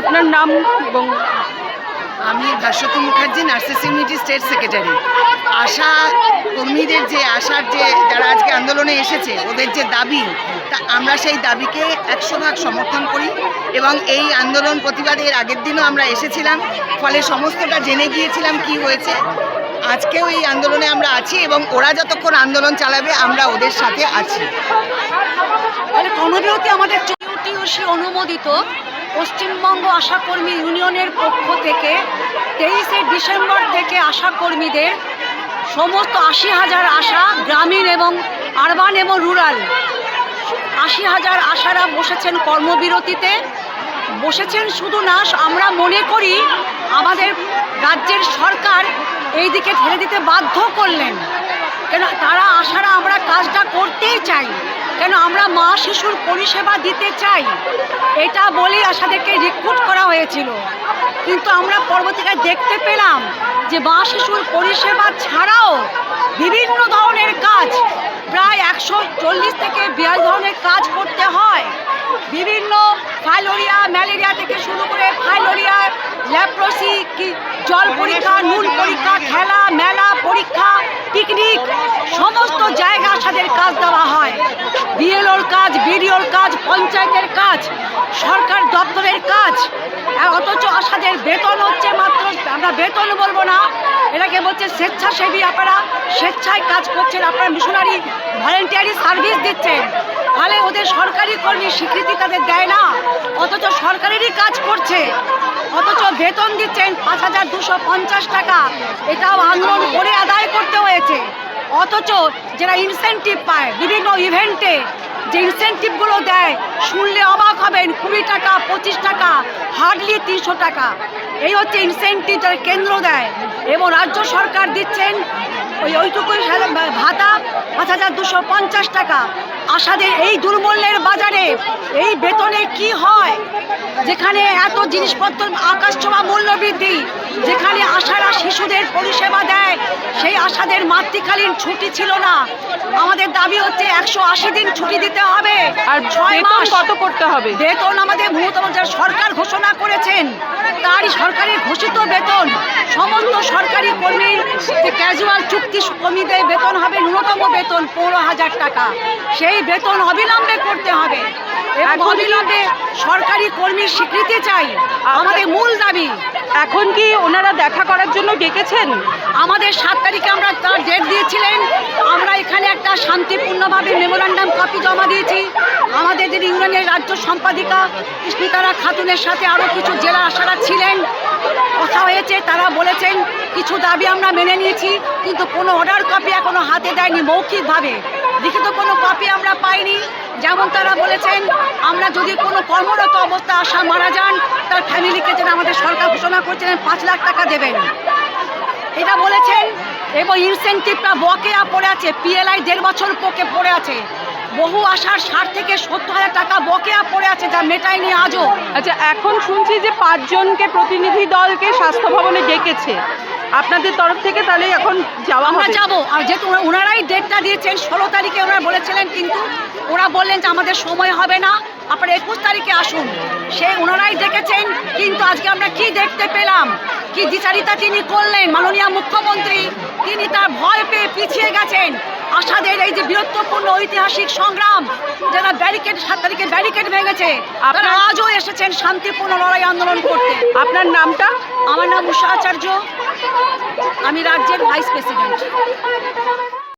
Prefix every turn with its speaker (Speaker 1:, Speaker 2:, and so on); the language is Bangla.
Speaker 1: আপনার নাম এবং
Speaker 2: আমি Bhaswati Mukherjee nurses unity state secretary. ASHA কর্মীদের যে আশার যে যারা আজকে আন্দোলনে এসেছে ওদের যে দাবি তা আমরা সেই দাবিকে একশো ভাগ সমর্থন করি এবং এই আন্দোলন প্রতিবাদে এর আগের দিনও আমরা এসেছিলাম ফলে সমস্তটা জেনে গিয়েছিলাম কি হয়েছে। আজকেও এই আন্দোলনে আমরা আছি এবং ওরা যতক্ষণ আন্দোলন চালাবে আমরা ওদের সাথে আছি।
Speaker 3: কর্মবিরতি আমাদের অনুমোদিত। পশ্চিমবঙ্গ আশাকর্মী ইউনিয়নের পক্ষ থেকে তেইশে ডিসেম্বর থেকে আশাকর্মীদের সমস্ত আশি হাজার আশা গ্রামীণ এবং আরবান এবং রুরাল। আশি হাজার আশারা বসেছেন কর্মবিরতিতে। বসেছেন শুধু না, আমরা মনে করি আমাদের রাজ্যের সরকার এই দিকে ঠেলে দিতে বাধ্য করলেন। কেন, তারা আশারা আমরা কাজটা করতেই চাই। কেন আমরা মা শিশুর পরিষেবা দিতে চাই? এটা বলেই আশাদেরকে রিক্রুট করা হয়েছিল। কিন্তু আমরা পরবর্তীকালে দেখতে পেলাম যে মা শিশুর পরিষেবা ছাড়াও বিভিন্ন ধরনের কাজ, প্রায় একশো চল্লিশ থেকে বিয়াল্লিশ ধরনের কাজ করতে হয়। বিভিন্ন ফাইলোরিয়া, ম্যালেরিয়া থেকে শুরু করে ফাইলোরিয়া ল্যাপ্রোসি জল পরীক্ষা, নুন পরীক্ষা, খেলা, মেলা পরীক্ষা, পিকনিক সমস্ত জায়গা আশাদের কাজ দেওয়া হয় বিএলওর কাজ বিডিওর কাজ, পঞ্চায়েতের কাজ, সরকার দপ্তরের কাজ, অথচ আশাদের বেতন হচ্ছে মাত্র, আমরা বেতন বলব না, এটাকে বলছে স্বেচ্ছাসেবী আপনারা, স্বেচ্ছায় কাজ করছেন আপনারা মিশনারি ভলেন্টিয়ারি সার্ভিস দিচ্ছেন। ফলে ওদের সরকারি কর্মী স্বীকৃতি তাদের দেয় না, অথচ সরকারেরই কাজ করছে। অথচ বেতন দিচ্ছেন পাঁচ হাজার দুশো পঞ্চাশ টাকা, এটাও আন্দোলন করে আদায় করতে হয়েছে। অথচ যারা ইনসেন্টিভ পায়, বিভিন্ন ইভেন্টে যে ইনসেন্টিভগুলো দেয়, শুনলে অবাক হবেন, কুড়ি টাকা, পঁচিশ টাকা হার্ডলি তিনশো টাকা। এই হচ্ছে ইনসেন্টিভ যারা কেন্দ্র দেয়। এবং রাজ্য সরকার দিচ্ছেন ওই ওইটুকুই ভাতা, পাঁচ হাজার দুশো পঞ্চাশ টাকা। আশাদের এই দুর্মূল্যের বাজারে এই বেতনে কি হয়? যেখানে এত জিনিসপত্র, আকাশ ছোঁয়া মূল্য বৃদ্ধি যেখানে আশারা শিশুদের পরিষেবা দেয় সেই আশাদের মাতৃকালীন ছুটি ছিল না। আমাদের দাবি হচ্ছে একশো আশি দিন ছুটি দিতে হবে।
Speaker 1: আর
Speaker 3: ছয় মাস
Speaker 1: কত করতে হবে?
Speaker 3: বেতন আমাদের যা সরকার ঘোষণা করেছেন। তারই সরকারের ঘোষিত বেতন। সমস্ত সরকারি কর্মীর ক্যাজুয়াল চুক্তি কর্মীদের বেতন হবে ন্যূনতম বেতন পনেরো হাজার টাকা। সেই বেতন অবিলম্বে করতে হবে। এবং অবিলম্বে সরকারি কর্মীর স্বীকৃতি চাই। আমাদের মূল দাবি
Speaker 1: এখন কি ওনারা দেখা করার জন্য ডেকেছেন?
Speaker 3: আমাদের সাত তারিখে আমরা তার ডেট দিয়েছিলেন। আমরা এখানে একটা শান্তিপূর্ণভাবে মেমোরান্ডাম কপি জমা দিয়েছি। আমাদের যে ইউনিয়নের রাজ্য সম্পাদিকা, স্মিতারা খাতুনের সাথে আরও কিছু জেলা আশারা ছিলেন। কথা হয়েছে, তারা বলেছেন, কিছু দাবি আমরা মেনে নিয়েছি, কিন্তু কোনো অর্ডার কপি এখনও হাতে দেয়নি মৌখিকভাবে। লিখিত কোনো কপি আমরা পাইনি। যেমন তারা বলেছেন, আমরা যদি কোনো কর্মরত অবস্থা আসা মারা যান, তার সরকার ঘোষণা করেছিলেন পাঁচ লাখ টাকা দেবেন। এটা বলেছেন এবং ইনসেন্টিভটা বকেয়া পড়ে আছে পিএলআই দেড় বছর পোকে পড়ে আছে। বহু আশার ষাট থেকে সত্তর হাজার টাকা বকেয়া পড়ে আছে যা মেটায়নি আজও।
Speaker 1: আচ্ছা এখন শুনছি যে পাঁচজনকে প্রতিনিধি দলকে স্বাস্থ্য ভবনে ডেকেছে। আপনাদের তরফ থেকে তাহলে এখন যাওয়া
Speaker 3: আমরা যাব। আর যেহেতু ওনারাই ডেটটা দিয়েছেন ষোলো তারিখে ওনারা বলেছিলেন কিন্তু ওরা বললেন যে আমাদের সময় হবে না। আপনারা একুশ তারিখে আসুন। সে ওনারাই ডেকেছেন কিন্তু আজকে আমরা কি দেখতে পেলাম? কি দ্বিচারিতা তিনি করলেন মাননীয় মুখ্যমন্ত্রী? তিনি তার ভয় পেয়ে পিছিয়ে গেছেন। আশাদের এই যে বীরত্বপূর্ণ ঐতিহাসিক সংগ্রাম যারা ব্যারিকেড সাত তারিখে ব্যারিকেড ভেঙেছে
Speaker 1: আপনারা
Speaker 3: আজও এসেছেন শান্তিপূর্ণ লড়াই আন্দোলন করতে।
Speaker 1: আপনার নামটা?
Speaker 3: আমার নাম উষা আচার্য। আমি রাজ্যের ভাইস প্রেসিডেন্ট।